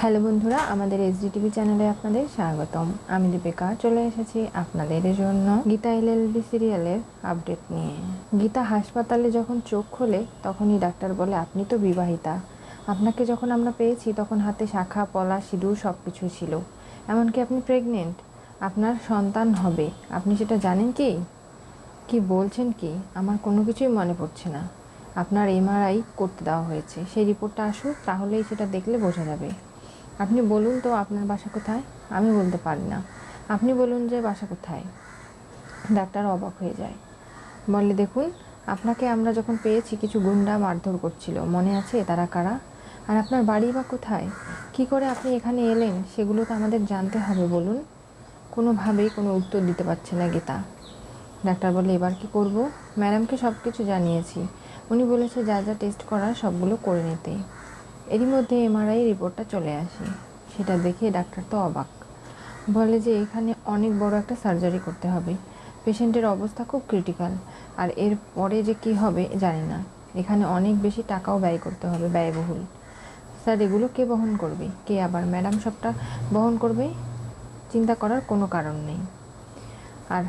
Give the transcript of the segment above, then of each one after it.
Hello বন্ধুরা, আমাদের SD TV চ্যানেলে আপনাদের স্বাগতম। আমি দীপিকা, চলে এসেছি আপনাদের জন্য গীতা এল এল এলএলবি সিরিয়ালের আপডেট নিয়ে। গীতা হাসপাতালে যখন চোখ খোলে, তখনই ডাক্তার বলে, আপনি তো বিবাহিতা। আপনাকে যখন আমরা পেয়েছি, তখন হাতে শাখা, পলা, সিঁদুর সব কিছু ছিল। এমনকি আপনি প্রেগনেন্ট আপনার সন্তান হবে। আপনি সেটা জানেন কি? কি বলছেন কি? আমার কোনো কিছুই মনে পড়ছে না। আপনার এমআরআই করতে দেওয়া হয়েছে। সেই রিপোর্টটা আসুক, তাহলেই সেটা দেখলে বোঝা যাবে। আপনি বলুন তো আপনার বাসা কোথায়? আমি বলতে পারি না। আপনি বলুন যে বাসা কোথায়? ডাক্তার অবাক হয়ে যায়। বলে দেখুন, আপনাকে আমরা যখন পেয়েছি, কিছু গুন্ডা মারধর করছিল। মনে আছে তারা কারা? আর আপনার বাড়ি বা কোথায়? কি করে আপনি এখানে এলেন? সেগুলো তো আমাদের জানতে হবে, বলুন। কোনোভাবেই কোনো উত্তর দিতে পারছে না গীতা। ডাক্তার বলে এবার কি করব? ম্যাডামকে সব কিছু জানিয়েছি। উনি বলেছে যা যা টেস্ট করার সবগুলো করে নিতে। এরই মধ্যে এমআরআই রিপোর্টটা চলে আসে। সেটা দেখে ডাক্তার তো অবাক। বলে যে এখানে অনেক বড় একটা সার্জারি করতে হবে। পেশেন্টের অবস্থা খুব ক্রিটিক্যাল আর এর পরে যে কি হবে জানি না। এখানে অনেক বেশি টাকাও ব্যয় করতে হবে, ব্যয়বহুল। স্যার, এগুলো কে বহন করবে? কে আবার? ম্যাডাম, সবটা বহন করবে? চিন্তা করার কোনো কারণ নেই। আর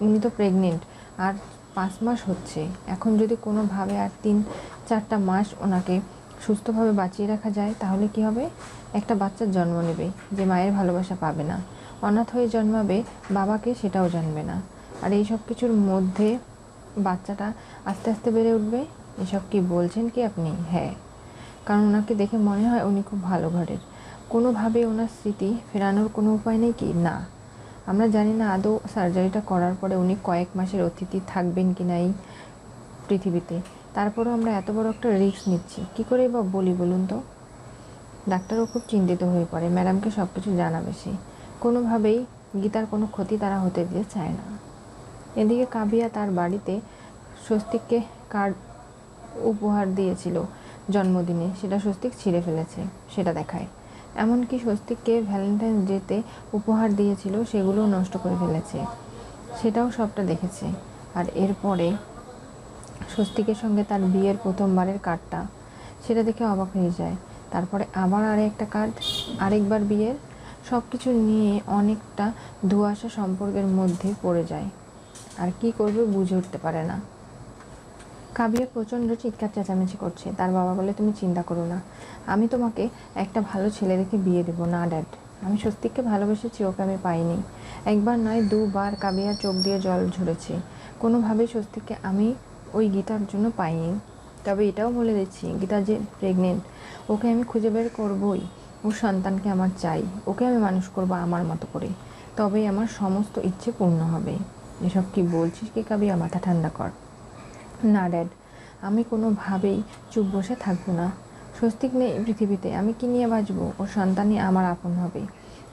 উনি তো প্রেগনেন্ট আর পাঁচ মাস হচ্ছে। এখন যদি কোনোভাবে আর তিন, চারটা মাস ওনাকে সুস্থভাবে বাঁচিয়ে রাখা যায়, তাহলে কি হবে? একটা বাচ্চার জন্ম নেবে যে মায়ের ভালোবাসা পাবে না। অনাথ হয়ে জন্মাবে, বাবাকে সেটাও জানবে না। আর এই সব কিছুর মধ্যে বাচ্চাটা আস্তে আস্তে বেড়ে উঠবে? এসব কি বলছেন কি আপনি? হ্যাঁ। কারণ ওনাকে দেখে মনে হয় উনি খুব ভালো ঘরের। কোনোভাবে ওনার স্মৃতি ফেরানোর কোনো উপায় নেই কি? না। আমরা জানি না আদৌ সার্জারিটা করার পরে উনি কয়েক মাসের অতিথি থাকবেন কি না এই পৃথিবীতে। তারপরেও আমরা এত বড় একটা রিস্ক নিচ্ছি। কি করে বা বলি বলুন তো? ডাক্তারও খুব চিন্তিত হয়ে পড়ে ম্যাডামকে সব কিছু জানাবে সে। কোনোভাবেই গীতার কোনো ক্ষতি তারা হতে দিতে চায় না। এদিকে কাবিয়া তার বাড়িতে স্বস্তিককে কার্ড উপহার দিয়েছিল জন্মদিনে, সেটা স্বস্তিক ছিঁড়ে ফেলেছে, সেটা দেখায়। এমনকি স্বস্তিককে ভ্যালেন্টাইন ডেতে উপহার দিয়েছিল, সেগুলোও নষ্ট করে ফেলেছে। সেটাও সবটা দেখেছে। আর এরপরে স্বস্তিকের সঙ্গে তার বিয়ের প্রথমবারের কার্ডটা। সেটা দেখে অবাক হয়ে যায়। তারপরে আবার আরে একটা কার্ড, আরেকবার বিয়ের। সব কিছু নিয়ে অনেকটা ধোঁয়াশা সম্পর্কের মধ্যে পড়ে যায়। আর কি করবে বুঝে উঠতে পারে না। কাবিয়া প্রচণ্ড চিৎকার চেঁচামেচি করছে। তার বাবা বলে, তুমি চিন্তা করো না। আমি তোমাকে একটা ভালো ছেলে দেখে বিয়ে দেবো, না, ড্যাড। আমি স্বস্তিককে ভালোবেসেছি, ওকে আমি পাইনি। একবার নয়, দুবার কাবিয়ার চোখ দিয়ে জল ঝরেছে। কোনোভাবেই স্বস্তিককে আমি ওই গীতার জন্য পাইনি। তবে এটাও বলে দিচ্ছি, গীতা যে প্রেগনেন্ট ওকে আমি খুঁজে বের করবই। ওর সন্তানকে আমার চাই, ওকে আমি মানুষ করব আমার মতো করে তবেই আমার সমস্ত ইচ্ছে পূর্ণ হবে। এসব কি বলছিস কি কাবিয়া? মাথা ঠান্ডা কর। না ড্যাড আমি কোনোভাবেই চুপ বসে থাকব না। স্বস্তিক নেই পৃথিবীতে, আমি কি নিয়ে বাঁচবো? ওর সন্তানই আমার আপন হবে।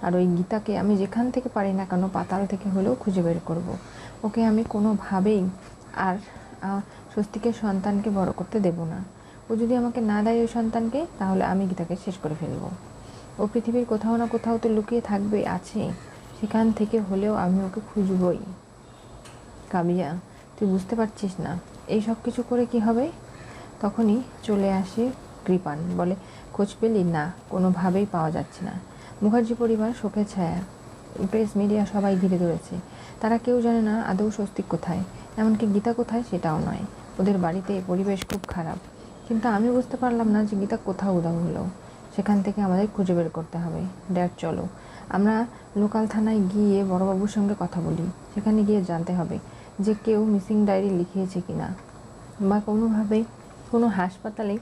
আর ওই গীতাকে আমি যেখান থেকে পারি না কেন, পাতাল থেকে হলেও খুঁজে বের করব। ওকে আমি কোনোভাবেই আর আহ, স্বস্তিকের সন্তানকে বড় করতে দেব না। ও যদি আমাকে না দেয় ওই সন্তানকে তাহলে আমি গীতাকে শেষ করে ফেলব। ও পৃথিবীর কোথাও না কোথাও তো লুকিয়ে থাকবে আছে। সেখান থেকে হলেও আমি ওকে খুঁজবই। কাবিয়া তুই বুঝতে পারছিস না এই সব কিছু করে কি হবে? তখনই চলে আসে কৃপান বলে খোঁজ পেলি? না কোনোভাবেই পাওয়া যাচ্ছে না। মুখার্জি পরিবার শোকের ছায়া। প্রেস মিডিয়া সবাই ঘিরে ধরেছে। তারা কেউ জানে না আদৌ স্বস্তিক কোথায়। এমনকি গীতা কোথায় সেটাও নয়। ওদের বাড়িতে পরিবেশ খুব খারাপ। কিন্তু আমি বুঝতে পারলাম না যে গীতা কোথাও উদাও হলো। সেখান থেকে আমাদের খুঁজে বের করতে হবে। ড্যাড, চলো। আমরা লোকাল থানায় গিয়ে বড়বাবুর সঙ্গে কথা বলি। সেখানে গিয়ে জানতে হবে যে কেউ মিসিং ডায়েরি লিখিয়েছে কি না বা কোনোভাবে কোনো হাসপাতালে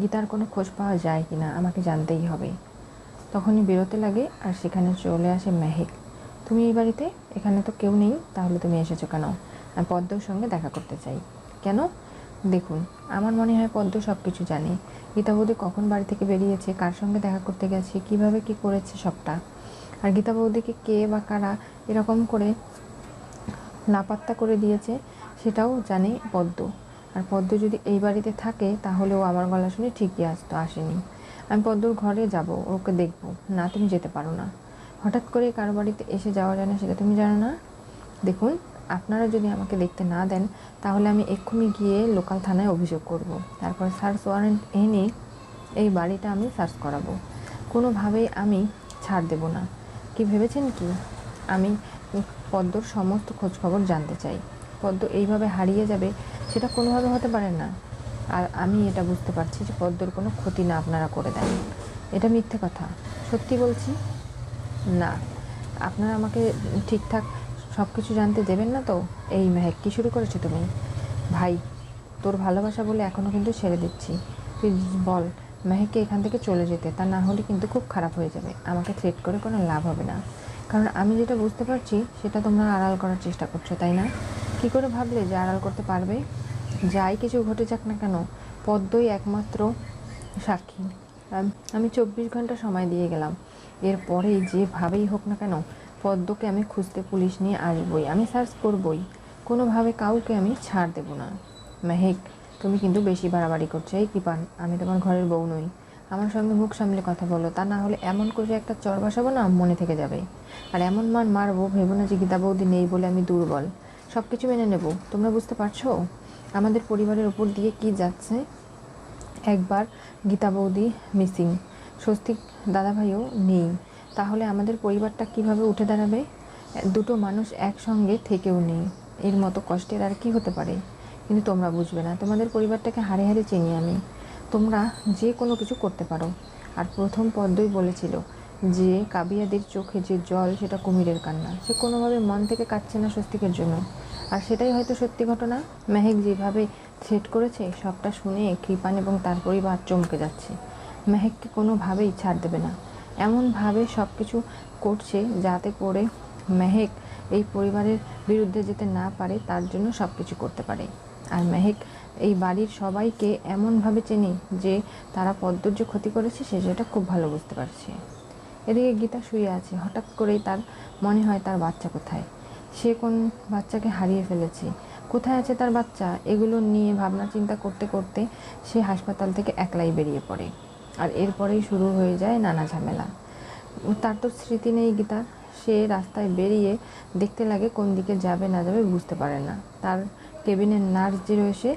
গীতার কোনো খোঁজ পাওয়া যায় কি না আমাকে জানতেই হবে। তখনই বেরোতে লাগে আর সেখানে চলে আসে মেহেক। তুমি এই বাড়িতে? এখানে তো কেউ নেই। তাহলে তুমি এসেছ কেন? পদ্মর সঙ্গে দেখা করতে চাই। কেন? দেখুন, আমার মনে হয় পদ্ম সব কিছু জানে। গীতা বৌদি কখন বাড়ি থেকে বেরিয়েছে, কার সঙ্গে দেখা করতে গেছে, কীভাবে কি করেছে সবটা? আর গীতা বৌদিকে কে বা কারা এরকম করে নাপাত্তা করে দিয়েছে, সেটাও জানে পদ্ম। আর পদ্ম যদি এই বাড়িতে থাকে, তাহলে ও আমার গলা শুনে ঠিকই আসতো আসেনি। আমি পদ্মর ঘরে যাব, ওকে দেখব। না, তুমি যেতে পারো না। হঠাৎ করে কারও বাড়িতে এসে যাওয়া যায় না, সেটা তুমি জানো না? দেখুন আপনারা যদি আমাকে দেখতে না দেন, তাহলে আমি এক্ষুনি গিয়ে লোকাল থানায় অভিযোগ করব। তারপর সার্চ ওয়ারেন্ট এনে এই বাড়িটা আমি সার্চ করাবো। কোনোভাবেই আমি ছাড় দেব না। কি ভেবেছেন কি? আমি পদ্মর সমস্ত খোঁজখবর জানতে চাই। পদ্ম এইভাবে হারিয়ে যাবে, সেটা কোনোভাবে হতে পারে না। আর আমি এটা বুঝতে পারছি যে পদ্মর কোনো ক্ষতি না আপনারা করে দেন। এটা মিথ্যে কথা। সত্যি বলছি? না। আপনারা আমাকে ঠিকঠাক সব কিছু জানতে দেবেন না তো? এই মেহেক কী শুরু করেছ তুমি। ভাই, তোর ভালোবাসা বলে এখনও কিন্তু ছেড়ে দিচ্ছি। তুই বল, মেহেককে এখান থেকে চলে যেতে, তা না হলে কিন্তু খুব খারাপ হয়ে যাবে। আমাকে থ্রেট করে কোনো লাভ হবে না। কারণ আমি যেটা বুঝতে পারছি, সেটা তোমরা আড়াল করার চেষ্টা করছ, তাই না? কি করে ভাবলে যে আড়াল করতে পারবে? যাই কিছু ঘটে যাক না কেন, পদ্মই একমাত্র সাক্ষী। আমি চব্বিশ ঘণ্টা সময় দিয়ে গেলাম। এরপরে যেভাবেই হোক না কেন পদ্মকে আমি খুঁজতে পুলিশ নিয়ে আসবই, আমি সার্চ করবই। কোনোভাবে কাউকে আমি ছাড় দেব না। মেহেক, তুমি কিন্তু বেশি বাড়াবাড়ি করছ, এই কৃপান আমি তোমার ঘরের বউ নই। আমার সঙ্গে মুখ সামলে কথা বলো, তা না হলে এমন করে একটা চর বসাবো না, মনে থেকে যাবে। আর এমন মান মারবো, ভেবো না যে গীতা বৌদি নেই বলে আমি দুর্বল। সব কিছু মেনে নেব, তোমরা বুঝতে পারছ? আমাদের পরিবারের উপর দিয়ে কি যাচ্ছে? একবার গীতা বৌদি মিসিং স্বস্তিক দাদাভাইও নেই। তাহলে আমাদের পরিবারটা কীভাবে উঠে দাঁড়াবে? দুটো মানুষ একসঙ্গে থেকেও নেই। এর মতো কষ্টের আর কি হতে পারে? কিন্তু তোমরা বুঝবে না। তোমাদের পরিবারটাকে হারে হারে চিনি আমি। তোমরা যে কোনো কিছু করতে পারো। আর প্রথম পদ্মই বলেছিল যে, কাবিয়াদের চোখে যে জল, সেটা কুমিরের কান্না। সে কোনোভাবে মন থেকে কাটছে না স্বস্তিকের জন্য। আর সেটাই হয়তো সত্যি ঘটনা? মেহেক যেভাবে থ্রেট করেছে, সবটা শুনে কৃপান এবং তার পরিবার চমকে যাচ্ছে। মেহেককে কোনোভাবেই ছাড় দেবে না। এমনভাবে সব কিছু করছে যাতে করে মেহেক এই পরিবারের বিরুদ্ধে যেতে না পারে, তার জন্য সব কিছু করতে পারে। আর মেহেক এই বাড়ির সবাইকে এমনভাবে চেনে যে তারা পদ্মর যে ক্ষতি করেছে, সে সেটা খুব ভালো বুঝতে পারছে। এদিকে গীতা শুয়ে আছে। হঠাৎ করেই তার মনে হয় তার বাচ্চা কোথায়? সে কোন বাচ্চাকে হারিয়ে ফেলেছে? কোথায় আছে তার বাচ্চা? এগুলো নিয়ে ভাবনা চিন্তা করতে করতে সে হাসপাতাল থেকে একলাই বেরিয়ে পড়ে। আর এরপরেই শুরু হয়ে যায় নানা ঝামেলা। তার তো স্মৃতি নেই গীতার সে রাস্তায় বেরিয়ে দেখতে লাগে কোন দিকে যাবে না যাবে বুঝতে পারে না। তার কেবিনের নার্স যে রয়েছে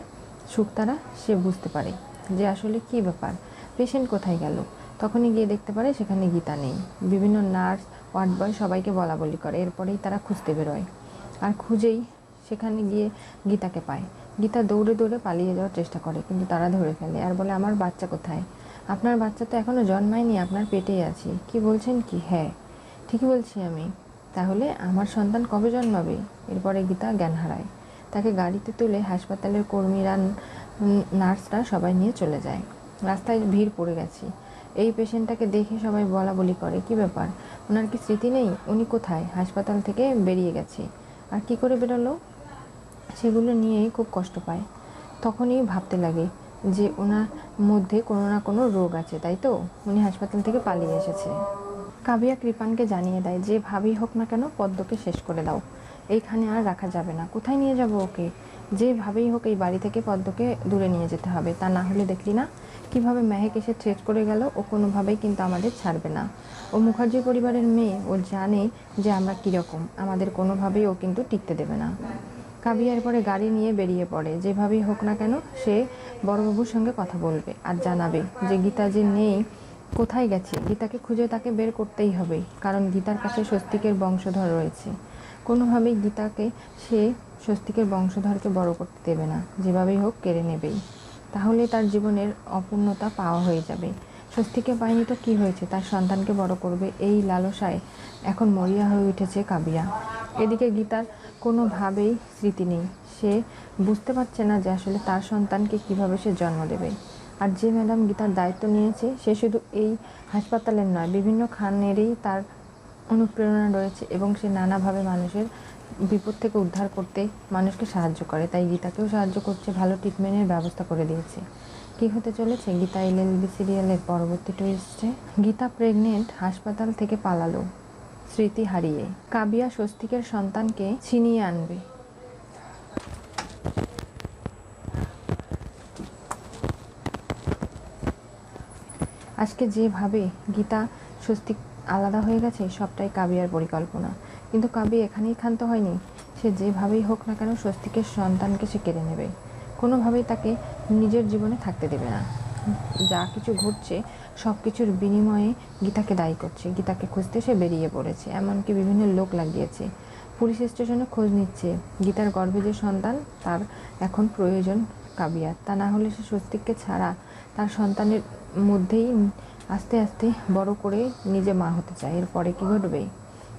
শুক্তারা সে বুঝতে পারে যে আসলে কি ব্যাপার, পেশেন্ট কোথায় গেল? তখনই গিয়ে দেখতে পারে সেখানে গীতা নেই। বিভিন্ন নার্স, ওয়ার্ড বয় সবাইকে বলা বলি করে। এরপরেই তারা খুঁজতে বেরোয়। আর খুঁজেই সেখানে গিয়ে গীতাকে পায়। গীতা দৌড়ে দৌড়ে পালিয়ে যাওয়ার চেষ্টা করে, কিন্তু তারা ধরে ফেলে। আর বলে, আমার বাচ্চা কোথায়? আপনার বাচ্চা তো এখনও জন্মায়নি, আপনার পেটেই আছে। কি বলছেন কি? হ্যাঁ ঠিকই বলছি আমি। তাহলে আমার সন্তান কবে জন্মাবে? এরপরে গীতা জ্ঞান হারায়। তাকে গাড়িতে তুলে হাসপাতালের কর্মীরা নার্সরা সবাই নিয়ে চলে যায়। রাস্তায় ভিড় পড়ে গেছে। এই পেশেন্টটাকে দেখে সবাই বলা বলি করে, কি ব্যাপার? ওনার কি স্মৃতি নেই? উনি কোথায়? হাসপাতাল থেকে বেরিয়ে গেছে। আর কি করে বেরোলো? সেগুলো নিয়েই খুব কষ্ট পায়। তখনই ভাবতে লাগে যে ওনার মধ্যে কোনো না কোনো রোগ আছে, তাই তো? উনি হাসপাতাল থেকে পালিয়ে এসেছে। কাবিয়া কৃপানকে জানিয়ে দেয় যেভাবেই হোক না কেন, পদ্মকে শেষ করে দাও। এইখানে আর রাখা যাবে না। কোথায় নিয়ে যাব ওকে? যেভাবেই হোক এই বাড়ি থেকে পদ্মকে দূরে নিয়ে যেতে হবে। তা না হলে দেখলি না? কীভাবে মেহেক এসে থ্রেট করে গেল, ও কোনোভাবেই কিন্তু আমাদের ছাড়বে না। ও মুখার্জি পরিবারের মেয়ে, ও জানে যে আমরা কীরকম। আমাদের কোনোভাবেই ও কিন্তু টিকতে দেবে না। কাবিয়ার পরে গাড়ি নিয়ে বেরিয়ে পড়ে। যেভাবেই হোক না কেন, সে বড়বাবুর সঙ্গে কথা বলবে আর জানাবে যে গীতা যে নেই, কোথায় গেছে? গীতাকে খুঁজে তাকে বের করতেই হবে, কারণ গীতার কাছে স্বস্তিকের বংশধর রয়েছে। কোনোভাবেই গীতাকে, সে স্বস্তিকের বংশধরকে বড় করতে দেবে না, যেভাবেই হোক কেড়ে নেবেই। তাহলে তার জীবনের অপূর্ণতা পাওয়া হয়ে যাবে। স্বস্তিকে পায়নি তো কী হয়েছে? তার সন্তানকে বড় করবে এই লালসায় এখন মরিয়া হয়ে উঠেছে কাবিয়া। এদিকে গীতার কোনোভাবেই স্মৃতি নেই। সে বুঝতে পারছে না যে আসলে তার সন্তানকে কীভাবে সে জন্ম দেবে। আর যে ম্যাডাম গীতার দায়িত্ব নিয়েছে, সে শুধু এই হাসপাতালের নয়, বিভিন্ন খানেরই তার অনুপ্রেরণা রয়েছে এবং সে নানাভাবে মানুষের বিপদ থেকে উদ্ধার করতে মানুষকে সাহায্য করে। তাই গীতাকেও সাহায্য করছে, ভালো ট্রিটমেন্টের ব্যবস্থা করে দিয়েছে। কি হতে চলেছে? গীতা এলএলবি সিরিয়ালের পরবর্তী টুইস্টে গীতা প্রেগনেন্ট হাসপাতাল থেকে পালালো। স্মৃতি হারিয়ে। কাবিয়া স্বস্তিকের সন্তানকে ছিনিয়ে আনবে। আজকে যেভাবে গীতা স্বস্তিক আলাদা হয়ে গেছে, সবটাই কাবিয়ার পরিকল্পনা। কিন্তু কাবি এখানেই ক্ষান্ত হয়নি। সে যেভাবেই হোক না কেন স্বস্তিকের সন্তানকে সে কেড়ে নেবে। কোনোভাবেই তাকে নিজের জীবনে থাকতে দেবে না। যা কিছু ঘটছে সব কিছুর বিনিময়ে গীতাকে দায়ী করছে। গীতাকে খুঁজতে সে বেরিয়ে পড়েছে, এমনকি বিভিন্ন লোক লাগিয়েছে। পুলিশ স্টেশনে খোঁজ নিচ্ছে। গীতার গর্ভে যে সন্তান, তার এখন প্রয়োজন কাবিয়াত তা না হলে সে স্বস্তিককে ছাড়া তার সন্তানের মধ্যেই আস্তে আস্তে বড় করে নিজে মা হতে চায়। এরপরে কি ঘটবে?